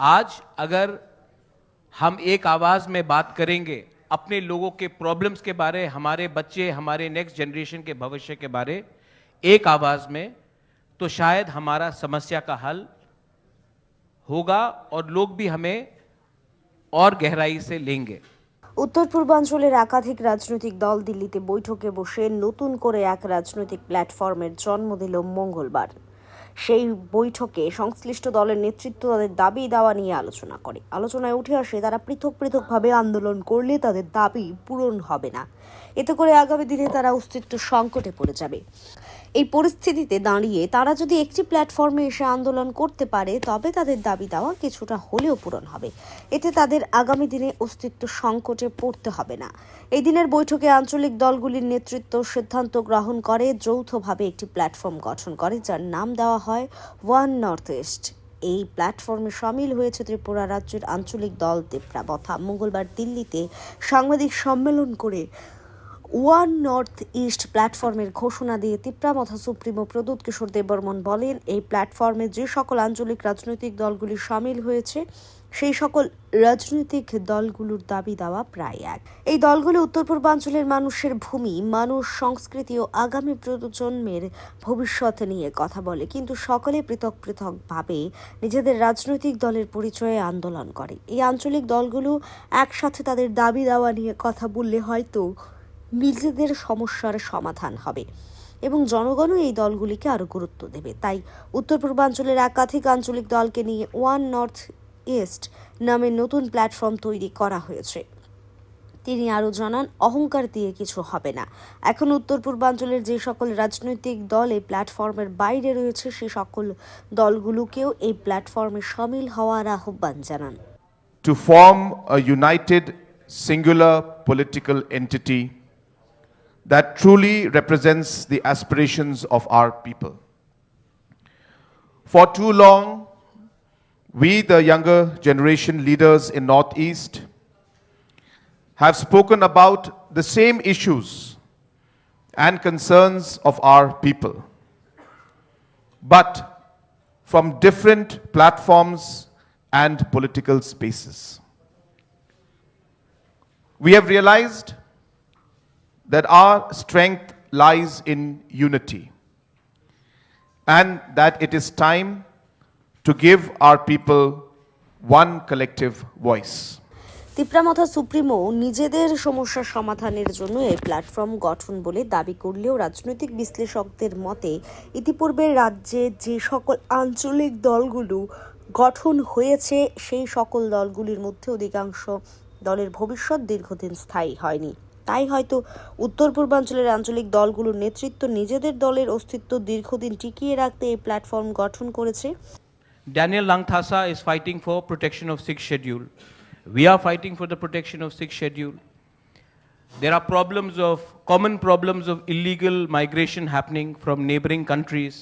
आज अगर हम एक आवाज में बात करेंगे अपने लोगों के प्रॉब्लम्स के बारे हमारे बच्चे हमारे नेक्स्ट जनरेशन के भविष्य के बारे एक आवाज में तो शायद हमारा समस्या का हल होगा और लोग भी हमें और गहराई से लेंगे উত্তর পূর্বাঞ্চলের একাধিক রাজনৈতিক দল দিল্লিতে বৈঠকে বসে নতুন করে এক রাজনৈতিক প্ল্যাটফর্মের জন্ম দিল মঙ্গলবার সেই বৈঠকে সংশ্লিষ্ট দলের নেতৃত্ব তাদের দাবি দাওয়া নিয়ে আলোচনা করে। আলোচনায় উঠে আসে, তারা পৃথক পৃথকভাবে আন্দোলন করলে তাদের দাবি পূরণ হবে না। এতে করে আগামী দিনে তারা অস্তিত্ব সংকটে পড়ে যাবে। এই পরিস্থিতিতে দাঁড়িয়ে তারা যদি একটি প্ল্যাটফর্মে এসে আন্দোলন করতে পারে, তবে তাদের দাবি দেওয়া কিছুটা হলেও পূরণ হবে। এতে তাদের আগামী দিনে অস্তিত্ব সংকটে পড়তে হবে না। এই দিনের বৈঠকে আঞ্চলিক দলগুলির নেতৃত্ব সিদ্ধান্ত গ্রহণ করে, যৌথভাবে একটি প্ল্যাটফর্ম গঠন করে, যার নাম দেওয়া হয় ওয়ান নর্থ ইস্ট। এই প্ল্যাটফর্মে সামিল হয়েছে ত্রিপুরা রাজ্যের আঞ্চলিক দল তেপ্রাবথা মঙ্গলবার দিল্লিতে সাংবাদিক সম্মেলন করে ওয়ান নর্থ ইস্ট প্ল্যাটফর্মের ঘোষণা দিয়ে তিপ্রামথা সুপ্রিমো প্রদূত কিশোর দেববর্মন বলেন, এই প্ল্যাটফর্মে যে সকল আঞ্চলিক রাজনৈতিক দলগুলি সামিল হয়েছে, সেই সকল রাজনৈতিক দলগুলোর দাবি দেওয়া প্রায় এক। এই দলগুলো উত্তর পূর্বাঞ্চলের মানুষের ভূমি, মানুষ, সংস্কৃতি ও আগামী প্রজন্মের ভবিষ্যৎ নিয়ে কথা বলে, কিন্তু সকলে পৃথক পৃথকভাবে নিজেদের রাজনৈতিক দলের পরিচয়ে আন্দোলন করে। এই আঞ্চলিক দলগুলো একসাথে তাদের দাবি দেওয়া নিয়ে কথা বললে হয়তো নিজেদের সমস্যার সমাধান হবে এবং জনগণও এই দলগুলিকে আরও গুরুত্ব দেবে। তাই উত্তর পূর্বাঞ্চলের একাধিক আঞ্চলিক দলকে নিয়ে ওয়ান নর্থ ইস্ট নামে নতুন প্ল্যাটফর্ম তৈরি করা হয়েছে। তিনি আরও জানান অহংকার দিয়ে কিছু হবে না। এখন উত্তর পূর্বাঞ্চলের যে সকল রাজনৈতিক দল এই প্ল্যাটফর্মের বাইরে রয়েছে সে সকল দলগুলোকেও এই প্ল্যাটফর্মে সামিল হওয়ার আহ্বান জানান। To form a united, singular political entity that truly represents the aspirations of our people. For too long, we, the younger generation leaders in Northeast, have spoken about the same issues and concerns of our people, but from different platforms and political spaces. We have realized that our strength lies in unity and that it is time to give our people one collective voice. Tipra Motha supremo নিজেদের সমস্যার সমাধানের জন্য এই platform গঠন বলে দাবি করলেও রাজনৈতিক বিশ্লেষকদের মতে ইতিপূর্বে রাজ্যে যে সকল আঞ্চলিক দলগুলো গঠন হয়েছে, সেই সকল দলগুলির মধ্যে অধিকাংশ দলের ভবিষ্যৎ দীর্ঘদিন স্থায়ী হয়নি তাই হয়তো উত্তর পূর্বাঞ্চলের আঞ্চলিক দলগুলোর নেতৃত্ব নিজেদের দলের অস্তিত্ব দীর্ঘদিন টিকিয়ে রাখতে এই প্ল্যাটফর্ম গঠন করেছে Daniel Langthasa is fighting for protection of sixth schedule. We are fighting for the protection of sixth schedule. There are problems of common problems of illegal migration happening from neighboring countries,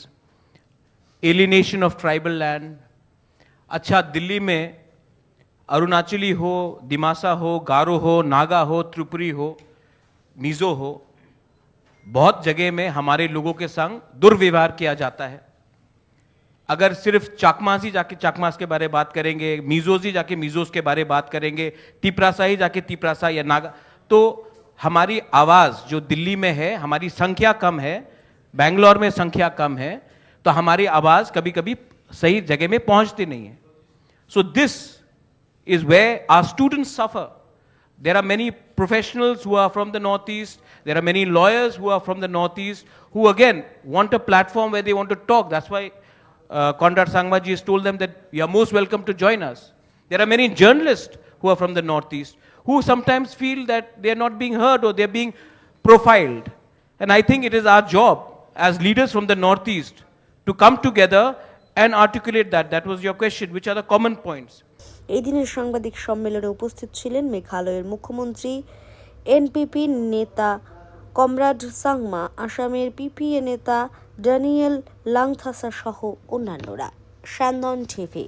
alienation of tribal land. अच्छा दिल्ली में अरुणाचली हो दिमासा हो गारो हो नागा हो त्रिपुरी हो मिजो हो, बहुत जगह में हमारे लोगों के संग दुर्व्यवहार किया जाता है अगर सिर्फ़ चाकमास ही जाके चाकमास के बारे बात करेंगे मीजोज ही जाके मीजोज के बारे बात करेंगे, तिपरासा ही जाके तिपरासा या नागा तो हमारी आवाज़ जो दिल्ली में है, हमारी संख्या कम है, बेंगलोर में संख्या कम है तो हमारी आवाज़ कभी कभी सही जगह में पहुँचती नहीं है so this is way our student suffer. There are many professionals who are from the Northeast. There are many lawyers who are from the Northeast who, again, want a platform where they want to talk. That's why uh, Conrad Sangmaji has told them that you are most welcome to join us. There are many journalists who are from the Northeast who sometimes feel that they are not being heard or they're being profiled. And I think it is our job as leaders from the Northeast to come together and articulate that. That was your question. Which are the common points? এই দিনের সাংবাদিক সম্মেলনে উপস্থিত ছিলেন মেঘালয়ের মুখ্যমন্ত্রী, NPP নেতা কমরাড সাংমা, আসামের পিপিএ নেতা ড্যানিয়েল লাংথাসা সহ অন্যান্যরা। স্যান্দন টিভি।